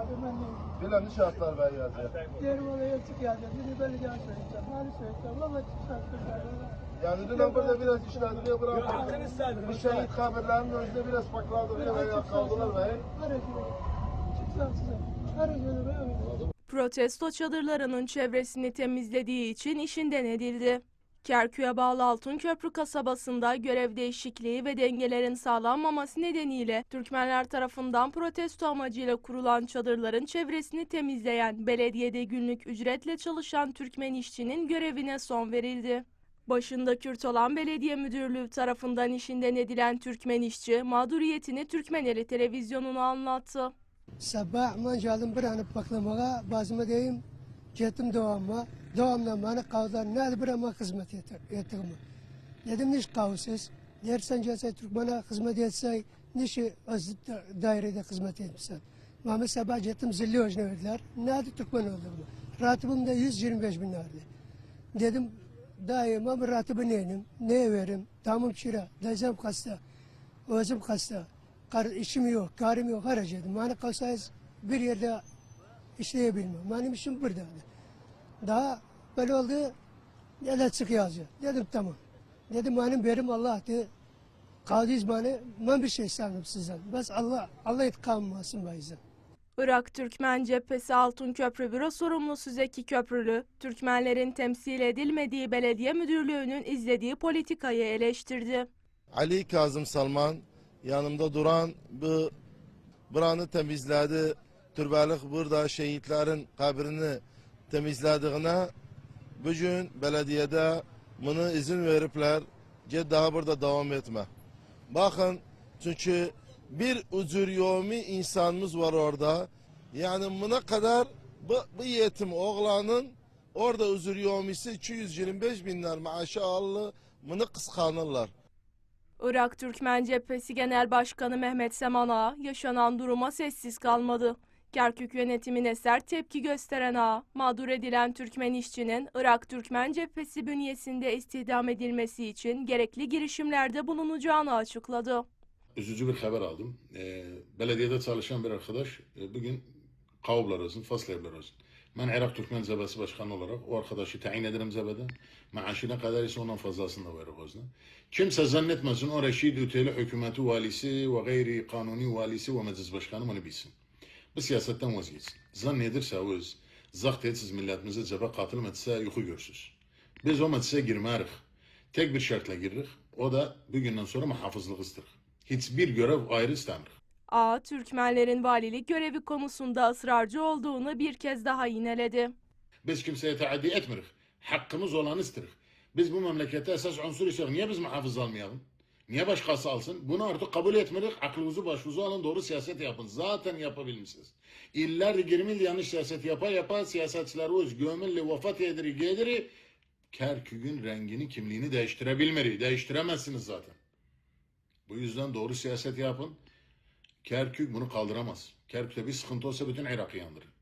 Abi ben de. Bilen şartlar ver yazıyor. Diyelim ona yatık yazıyor. Biri böyle can söyleyeceğim. Hali söyleyeceğim. Valla çıkartırlar. Yani dün burada biraz işlerine bıraktık. Bu şehit haberlerinin önünde biraz pakladılar veya kaldılar ve. Protesto çadırlarının çevresini temizlediği için işinden edildi. Kerkük'e bağlı Altınköprü kasabasında görev değişikliği ve dengelerin sağlanmaması nedeniyle Türkmenler tarafından protesto amacıyla kurulan çadırların çevresini temizleyen belediyede günlük ücretle çalışan Türkmen işçinin görevine son verildi. Başında Kürt olan belediye müdürlüğü tarafından işinden edilen Türkmen işçi mağduriyetini Türkmeneli televizyonuna anlattı. Sabah man geldim bir anı baklamaya bazıma deyim gittim devamma devamla bana kavlar ne bir ama hizmet ettim. Dedim niş kavsız dersen gelse Türkmen'e hizmet etse niş az dairede hizmet etmişsen. Mehmet sabah gittim zilli hocana verdiler. Nerede Türkmen oldum? Ratibim de 125 bin liraydı. Dedim daima bir ratibi neyim? Neye verim? Tamam kira. Dayzam hasta. Özüm hasta. Kar, işim yok, karım yok, harcadım. Bana kalsayız bir yerde işleyebilmem. Benim işim burada. Daha böyle oldu, neler çıkıyor Dedim tamam. Dedim benim benim Allah'tı. Kadiz bana, ben bir şey sanırım sizden. Bas Allah, Allah itkammasın bayızın. Irak Türkmen Cephesi Altınköprü Büro Sorumlusu Zeki Köprülü, Türkmenlerin temsil edilmediği belediye müdürlüğünün izlediği politikayı eleştirdi. Ali Kazım Salman yanımda duran bu buranı temizledi. Türbelik burada şehitlerin kabrini temizlediğine bugün belediyede bunu izin veripler. Daha burada devam etme. Bakın çünkü bir ucur yomi insanımız var orada. Yani buna kadar bu, bu yetim oğlanın orada ucur yomisi 225 binler maaşı aldı. Bunu kıskanırlar. Irak Türkmen Cephesi Genel Başkanı Mehmet Seman Ağa, yaşanan duruma sessiz kalmadı. Kerkük yönetimine sert tepki gösteren Ağa, mağdur edilen Türkmen işçinin Irak Türkmen Cephesi bünyesinde istihdam edilmesi için gerekli girişimlerde bulunacağını açıkladı. üzücü bir haber aldım. Ee, belediyede çalışan bir arkadaş e, bugün kavuplar olsun, faslayabilir olsun. Ben Irak Türkmen Zebesi Başkanı olarak o arkadaşı tayin ederim Zebe'de. Maaşı ne kadar ise ondan fazlasını da verir özne. Kimse zannetmesin o Reşid Üteli hükümeti valisi ve gayri kanuni valisi ve meclis başkanı bunu bilsin. Bu siyasetten vazgeçsin. Zannedirse öz, zakt etsiz milletimize cebe katılmadıysa yuhu görsüz. Biz o meclise girmerik. Tek bir şartla girrik. O da bugünden sonra muhafızlık istirik. Hiçbir görev ayrı istemirik. Ağa, Türkmenlerin valilik görevi konusunda ısrarcı olduğunu bir kez daha yineledi. Biz kimseye taaddi etmirik. Hakkımız olanı istirik. Biz bu memlekette esas unsur isteriz. Niye biz muhafız almayalım? Niye başkası alsın? Bunu artık kabul etmirik. Aklınızı başınıza alın. Doğru siyaset yapın. Zaten yapabilmişsiniz. İllerdir 20 yıl yanlış siyaset yapa yapa siyasetçiler öz gömülü vefat ediri geliri Kerkük'ün rengini kimliğini değiştirebilmeli. Değiştiremezsiniz zaten. Bu yüzden doğru siyaset yapın. Kerkük bunu kaldıramaz. Kerkük'te bir sıkıntı olsa bütün Irak'ı yandırır.